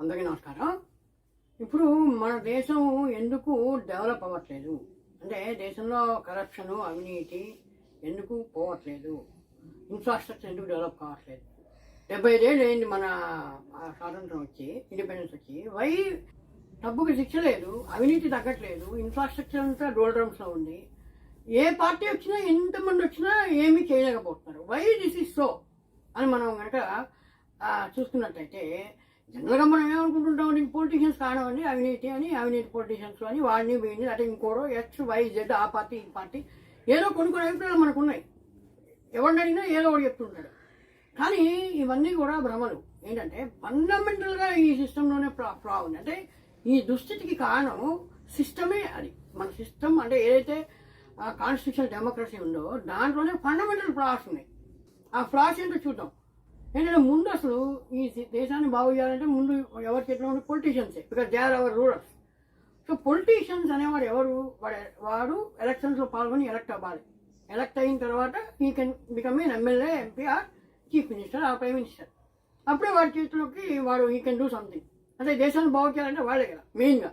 అందరికీ నమస్కారం. ఇప్పుడు మన దేశం ఎందుకు డెవలప్ అవ్వట్లేదు? అంటే దేశంలో కరప్షన్ అవినీతి ఎందుకు పోవట్లేదు? ఇన్ఫ్రాస్ట్రక్చర్ ఎందుకు డెవలప్ కావట్లేదు? డెబ్బై ఐదేళ్ళు అయింది మన స్వాతంత్రం వచ్చి ఇండిపెండెన్స్ వచ్చి. వై? డబ్బుకి శిక్ష లేదు అవినీతి తగ్గట్లేదు ఇన్ఫ్రాస్ట్రక్చర్ అంతా డోల్డ్రమ్స్లో ఉంది. ఏ పార్టీ వచ్చినా ఎంతమంది వచ్చినా ఏమీ చేయలేకపోతున్నారు. Why this is so? అని మనం కనుక చూసుకున్నట్టయితే జనరల్గా మనం ఏమనుకుంటుంటాం నీకు పొలిటీషియన్స్ కానివ్వండి అవినీతి అని అవినీతి పొలిటీషియన్స్ అని వాడిని వీడిని అంటే ఇంకోడో ఎక్స్ వై జెడ్ ఆ పార్టీ ఈ పార్టీ ఏదో కొన్ని కొన్ని అభిప్రాయాలు మనకు ఉన్నాయి ఎవరిని అడిగినా ఏదో ఒకటి చెప్తుంటాడు. కానీ ఇవన్నీ కూడా భ్రమలు. ఏంటంటే ఫండమెంటల్గా ఈ సిస్టంలోనే ప్రా ప్రా ఉంది. అంటే ఈ దుస్థితికి కారణం సిస్టమే అది. మన సిస్టమ్ అంటే ఏదైతే కాన్స్టిట్యూషన్ డెమోక్రసీ ఉందో దాంట్లోనే ఫండమెంటల్ ఫ్లాస్ ఉన్నాయి. ఆ ఫ్లాస్ ఏంటో చూద్దాం. ఏంటంటే ముందు అసలు ఈ దేశాన్ని బాగు చేయాలంటే ముందు ఎవరి చేతిలో ఉండే పొలిటీషియన్సే because they are our rulers so politicians అనేవాడు ఎవరు? వాడు వాడు ఎలక్షన్స్లో పాల్గొని ఎలక్ట్ అవ్వాలి. ఎలక్ట్ అయిన తర్వాత ఈ can become an MLA MP or chief minister or prime minister అప్పుడే వాడి చేతిలోకి వాడు ఈ కెన్ డూ సంథింగ్ అంటే దేశాన్ని బాగు చేయాలంటే వాళ్ళే కదా మెయిన్గా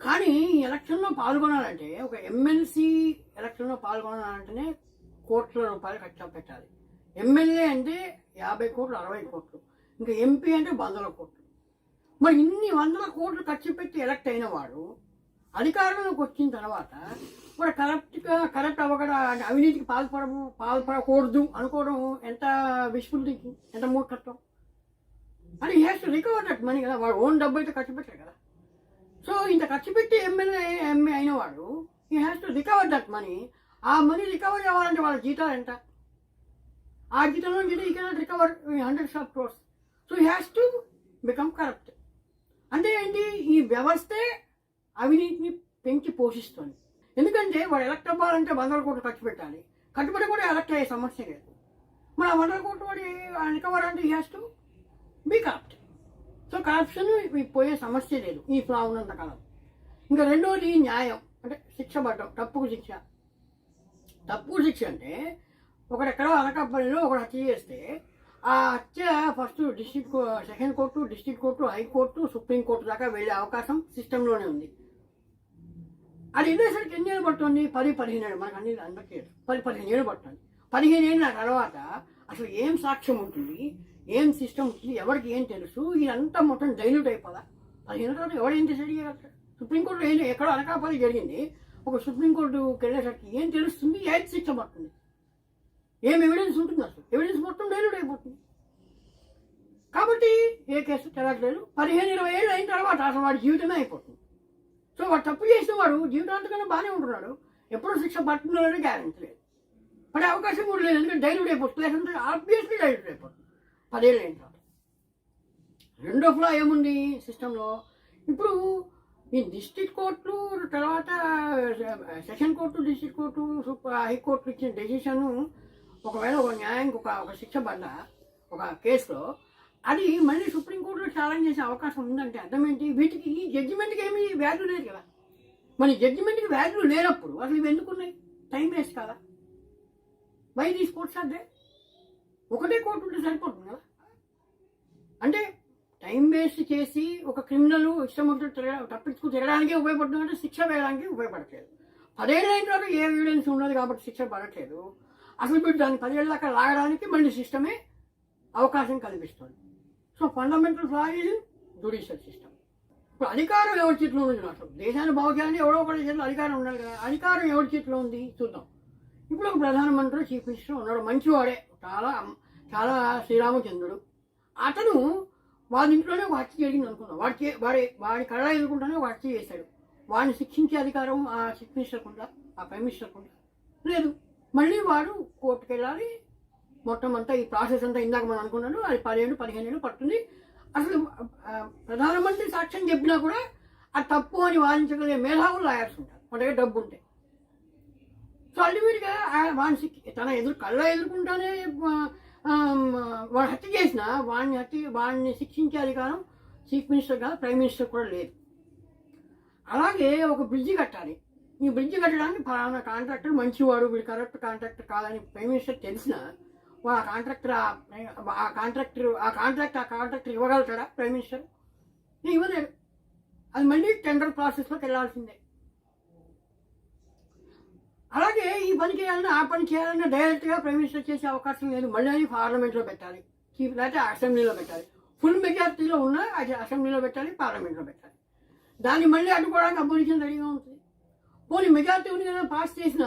కానీ ఎలక్షన్లో పాల్గొనాలంటే ఒక ఎమ్మెల్సీ ఎలక్షన్లో పాల్గొనాలంటేనే కోట్ల రూపాయలు ఖర్చు పెట్టాలి. ఎమ్మెల్యే అంటే యాభై కోట్లు అరవై కోట్లు. ఇంకా ఎంపీ అంటే వందల కోట్లు. మరి ఇన్ని వందల కోట్లు ఖర్చు పెట్టి ఎలక్ట్ అయిన వాడు అధికారంలోకి వచ్చిన తర్వాత మరి కరెక్ట్గా కరెక్ట్ అవ్వకుండా అవినీతికి పాల్పడము పాల్పడకూడదు అనుకోవడం ఎంత విష్ఫుల్ థింకింగ్ ఎంత మూర్ఖత్వం? అని has to recover that money కదా వాడు ఓన్ డబ్బు అయితే ఖర్చు పెట్టాడు కదా. సో ఇంత ఖర్చు పెట్టి ఎమ్మెల్యే ఎంఏ అయిన వాడు ఈ has to recover that money ఆ మనీ రికవర్ అవ్వాలంటే వాళ్ళ జీతాలు ఎంత? ఆ జీతంలో నుంచి ఈ cannot recover hundreds of crores so ఈ హ్యాస్ టు బికమ్ కరప్ట్ అంటే ఏంటి ఈ వ్యవస్థే అవినీతిని పెంచి పోషిస్తుంది ఎందుకంటే వాడు ఎలక్ట్ అవ్వాలంటే వందల కోట్లు ఖర్చు పెట్టాలి కట్టుబడి కూడా ఎలక్ట్ అయ్యే సమస్య లేదు మరి ఆ వందల కోట్లు వాడి రికవర్ అంటే ఈ has to be corrupt so corruption పోయే సమస్య లేదు ఈ ఫ్లా ఉన్నంత కాలం ఇంకా రెండోది న్యాయం అంటే శిక్ష పడ్డం తప్పుకు శిక్ష తప్పుకు శిక్ష అంటే ఒకడెక్కడో అనకాపల్లిలో ఒకడు హత్య చేస్తే ఆ హత్య first district second court district court high court supreme court దాకా వెళ్ళే అవకాశం సిస్టంలోనే ఉంది. అది ఎన్నేసరికి ఎన్ని ఏళ్ళు పడుతుంది పది పదిహేను ఏళ్ళు మనకు అన్ని అందరికీ పది పదిహేను ఏళ్ళు పడుతుంది. పదిహేను ఏళ్ళ తర్వాత అసలు ఏం సాక్ష్యం ఉంటుంది? ఏం సిస్టమ్ ఉంటుంది? ఎవరికి ఏం తెలుసు? ఇదంతా మొత్తం డైల్యూట్ అయిపోదా? పదిహేను తర్వాత ఎవరు ఏం డిసైడ్ చేయగలరు సుప్రీంకోర్టు ఏం ఎక్కడో అనకాపల్లి జరిగింది. ఒక సుప్రీంకోర్టుకి వెళ్ళేసరికి ఏం తెలుస్తుంది? ఏం సిస్టమ్ పడుతుంది? ఏం ఎవిడెన్స్ ఉంటుంది అసలు? ఎవిడెన్స్ మొత్తం డైల్యూట్ అయిపోతుంది. కాబట్టి ఏ కేసు తెలట్లేదు పదిహేను ఇరవై ఏళ్ళు అయిన తర్వాత అసలు వాడి జీవితమే అయిపోతుంది. సో వాడు తప్పు చేసిన వాడు జీవితాంతకన్నా బాగానే ఉంటున్నాడు. ఎప్పుడూ శిక్ష పడుతున్నాడని గ్యారెంటీ లేదు. పడే అవకాశం కూడా లేదు. ఎందుకంటే డైల్యూట్ అయిపోతుంది. లేదంటే ఆబ్వియస్లీ డైల్యూట్ అయిపోతుంది. పదేళ్ళు అయిన తర్వాత. రెండో ఫ్లో ఏముంది సిస్టంలో ఇప్పుడు ఈ డిస్ట్రిక్ట్ కోర్టు తర్వాత session court district court super high court ఇచ్చిన డెసిషన్ ఒకవేళ ఒక న్యాయానికి ఒక ఒక శిక్ష పడ్డ ఒక కేసులో అది మళ్ళీ సుప్రీంకోర్టులో ఛాలెంజ్ చేసే అవకాశం ఉందంటే అర్థం ఏంటి? వీటికి ఈ జడ్జిమెంట్కి ఏమీ వాల్యూ లేదు కదా. మరి జడ్జిమెంట్కి వాల్యూ లేనప్పుడు అసలు ఇవి ఎందుకున్నాయి? టైం వేస్ట్ కదా. వై దీస్ కోర్ట్స్ అదే ఒకటే కోర్టు ఉంటే సరిపోతుంది కదా. అంటే టైం వేస్ట్ చేసి ఒక క్రిమినల్ ఇష్టం వచ్చినట్టు తిరగ తప్పించుకు తిరగడానికి ఉపయోగపడుతుంది అంటే శిక్ష వేయడానికి ఉపయోగపడట్లేదు. పదేళ్ళైన తర్వాత ఏ ఎవిడెన్స్ ఉన్నది కాబట్టి శిక్ష పడట్లేదు. అసలు మీరు దాన్ని పదేళ్ళ దాకా లాగడానికి మళ్ళీ సిస్టమే అవకాశం కల్పిస్తుంది. సో ఫండమెంటల్ ఫ్లా ఇది జుడిషియల్ సిస్టమ్ ఇప్పుడు అధికారం ఎవరి చేతిలో ఉంది? అసలు దేశాన్ని బాగు చేయాలని ఎవరో ఒకటి చేతిలో అధికారం ఉండాలి కదా. అధికారం ఎవరి చేతిలో ఉంది? చూద్దాం. ఇప్పుడు ఒక ప్రధానమంత్రి చీఫ్ మినిస్టర్ ఉన్నాడు. మంచివాడే. చాలా చాలా శ్రీరామచంద్రుడు. అతను వాడి ఇంట్లోనే ఒక హత్య జరిగింది అనుకున్నాం వాడి వాడి వాడి కళ ఎదుర్కొంటానే ఒక హత్య చేశాడు. వాడిని శిక్షించే అధికారం ఆ చీఫ్ మినిస్టర్కి ఉందా? ఆ ప్రైమ్ మినిస్టర్కి ఉందా? లేదు. మళ్ళీ వాడు కోర్టుకు వెళ్ళాలి మొత్తం అంతా ఈ ప్రాసెస్ అంతా ఇందాక మనం అనుకున్నాను అది పదిహేను పదిహేను ఏళ్ళు పడుతుంది. అసలు ప్రధానమంత్రి సాక్ష్యం చెప్పినా కూడా అది తప్పు అని వాదించగలిగే మేధావులు లాయర్స్ ఉంటారు. మన దగ్గర డబ్బు ఉంటే. సో అల్టిమేట్గా వాడిని తన ఎదురు కళ్ళ ఎదుర్కొంటానే వాడు హత్య చేసిన వాడిని హత్య వాడిని శిక్షించే అధికారం చీఫ్ మినిస్టర్ కాదు ప్రైమ్ మినిస్టర్ కూడా లేదు. అలాగే ఒక బ్రిడ్జి కట్టాలి. ఈ బ్రిడ్జ్ కట్టడానికి ఫలానా కాంట్రాక్టర్ మంచివాడు వీడు కరెక్ట్ కాంట్రాక్టర్ కాదని ప్రైమ్ మినిస్టర్ తెలిసిన ఆ కాంట్రాక్టర్ ఆ కాంట్రాక్టర్ ఆ కాంట్రాక్ట్ ఆ కాంట్రాక్టర్ ఇవ్వగలుగుతాడా ప్రైమ్ మినిస్టర్? ఇవ్వలేడు అది మళ్ళీ టెండర్ ప్రాసెస్లోకి వెళ్ళాల్సిందే. అలాగే ఈ పని చేయాలన్నా ఆ పని చేయాలన్నా డైరెక్ట్గా ప్రైమ్ మినిస్టర్ చేసే అవకాశం లేదు. మళ్ళీ అది పార్లమెంట్లో పెట్టాలి. చీఫ్ లేకపోతే అసెంబ్లీలో పెట్టాలి. ఫుల్ మెజార్టీలో ఉన్న అది అసెంబ్లీలో పెట్టాలి పార్లమెంట్లో పెట్టాలి. దాన్ని మళ్ళీ అడ్డుకోవడానికి అపోజిషన్ రెడీగా ఉంటుంది పోనీ మెజార్టీ ఉంది కదా పాస్ చేసిన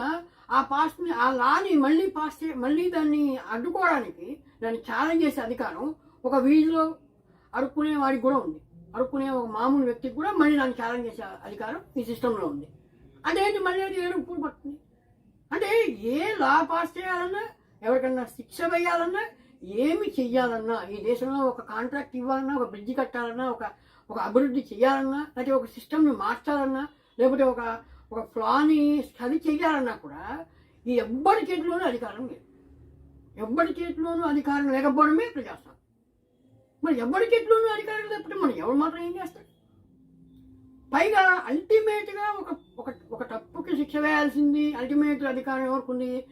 ఆ పాస్ని ఆ లాని మళ్ళీ పాస్ చే మళ్ళీ దాన్ని అడ్డుకోవడానికి దాన్ని ఛాలెంజ్ చేసే అధికారం ఒక వీధిలో అడుక్కునే వాడికి కూడా ఉంది. అడుక్కునే ఒక మామూలు వ్యక్తికి కూడా మళ్ళీ దాన్ని ఛాలెంజ్ చేసే అధికారం ఈ సిస్టంలో ఉంది. అదేంటి మళ్ళీ అది ఏడు పడుతుంది అంటే ఏ లా పాస్ చేయాలన్నా ఎవరికన్నా శిక్ష వేయాలన్నా ఏమి చెయ్యాలన్నా ఈ దేశంలో ఒక కాంట్రాక్ట్ ఇవ్వాలన్నా ఒక బ్రిడ్జి కట్టాలన్నా ఒక ఒక అభివృద్ధి చేయాలన్నా లేకపోతే ఒక సిస్టమ్ని మార్చాలన్నా లేకపోతే ఒక ఒక ఫ్లాని అది చేయాలన్నా కూడా ఈ ఎవ్వరి చేతిలోనూ అధికారం లేదు. ఎవ్వరి చేతిలోనూ అధికారం లేకపోవడమే ప్రజాస్వామ్యం. మరి ఎవరి చేతిలోనూ అధికారం లేకపోతే మనం ఎవరు మాత్రం ఏం చేస్తాడు? పైగా అల్టిమేట్గా ఒక ఒక ఒక తప్పుకి శిక్ష వేయాల్సింది అల్టిమేట్ అధికారం ఎవరికి ఉంది?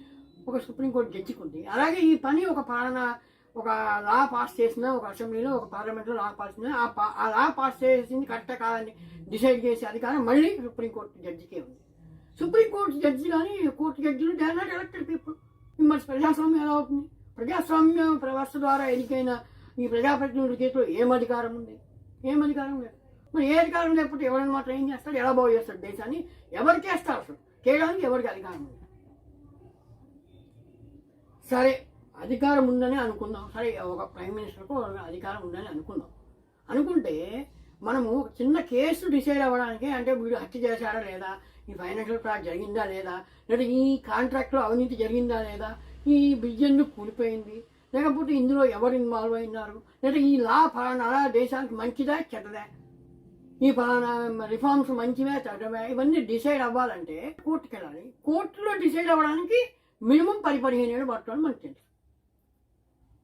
ఒక సుప్రీంకోర్టు జడ్జికి ఉంది. అలాగే ఈ పని ఒక పాలన ఒక లా పాస్ చేసిన ఒక అసెంబ్లీలో ఒక పార్లమెంట్లో లా పాస్ చేసిన ఆ లా పాస్ చేసింది కరెక్టే కాదని డిసైడ్ చేసే అధికారం మళ్ళీ సుప్రీంకోర్టు జడ్జికే ఉంది. సుప్రీంకోర్టు జడ్జి కానీ కోర్టు జడ్జిలు దే నాట్ ఎలక్టెడ్ పీపుల్ మరి ప్రజాస్వామ్యం ఎలా అవుతుంది? ప్రజాస్వామ్యం వ్యవస్థ ద్వారా ఎన్నికైన ఈ ప్రజాప్రతినిధుల చేతిలో ఏం అధికారం ఉంది? ఏం అధికారం లేదు. మరి ఏ అధికారం లేకపోతే ఎవరైనా మాత్రం ఏం చేస్తాడు ఎలా బాగు చేస్తాడు దేశాన్ని? ఎవరు చేస్తారు అసలు? చేయడానికి ఎవరికి అధికారం ఉంది? సరే. అధికారం ఉందని అనుకుందాం. సరే ఒక ప్రైమ్ మినిస్టర్కు అధికారం ఉందని అనుకుందాం. అనుకుంటే మనము చిన్న కేసు డిసైడ్ అవ్వడానికి అంటే వీడు హత్య చేశాడా లేదా ఈ ఫైనాన్షియల్ ఫ్రాడ్ జరిగిందా లేదా లేదా ఈ కాంట్రాక్ట్లో అవినీతి జరిగిందా లేదా ఈ బిజినెస్ కూలిపోయింది లేకపోతే ఇందులో ఎవరు ఇన్వాల్వ్ అయినారు లేదా ఈ లా ఫలానా దేశానికి మంచిదా చెడ్డదా ఈ ఫలానా రిఫార్మ్స్ మంచివే చెడ్డవే ఇవన్నీ డిసైడ్ అవ్వాలంటే కోర్టుకి వెళ్ళాలి కోర్టులో డిసైడ్ అవ్వడానికి మినిమం పది పదిహేను ఏళ్ళు పడుతుందని మనకు తెలుసు.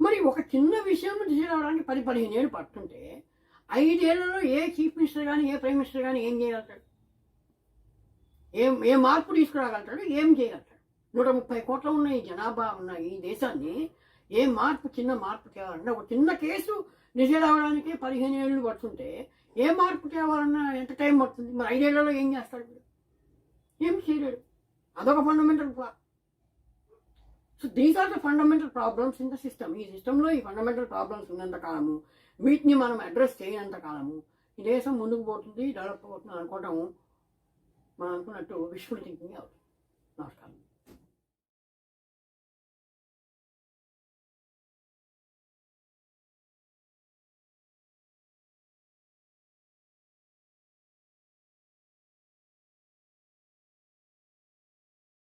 మరి ఒక చిన్న విషయం తీసుకురావడానికి పది పదిహేను ఏళ్ళు పడుతుంటే ఐదేళ్ళలో ఏ చీఫ్ మినిస్టర్ కానీ ఏ ప్రైమ్ మినిస్టర్ కానీ ఏం చేయగలుగుతాడు? ఏం ఏ మార్పు తీసుకురాగలుగుతాడు? ఏం చేయగలుగుతాడు? నూట ముప్పై కోట్ల ఉన్న ఈ జనాభా ఉన్న ఈ దేశాన్ని ఏ మార్పు చిన్న మార్పు తేవాలన్నా ఒక చిన్న కేసు డిసైడ్ పదిహేను ఏళ్ళు పడుతుంటే ఏ మార్పు తేవాలన్నా ఎంత టైం పడుతుంది? మరి ఐదేళ్ళలో ఏం చేస్తాడు ఏం చేయలేడు. అదొక fundamental so these are the fundamental problems in the system ఈ సిస్టంలో ఈ ఫండమెంటల్ ప్రాబ్లమ్స్ ఉన్నంత కాలము వీటిని మనం అడ్రస్ చేయనంత కాలము ఈ దేశం ముందుకు పోతుంది డెవలప్ అవుతుంది అనుకోవటం మనం అనుకున్నట్టు విష్ఫుల్ థింకింగ్ అవుతుంది.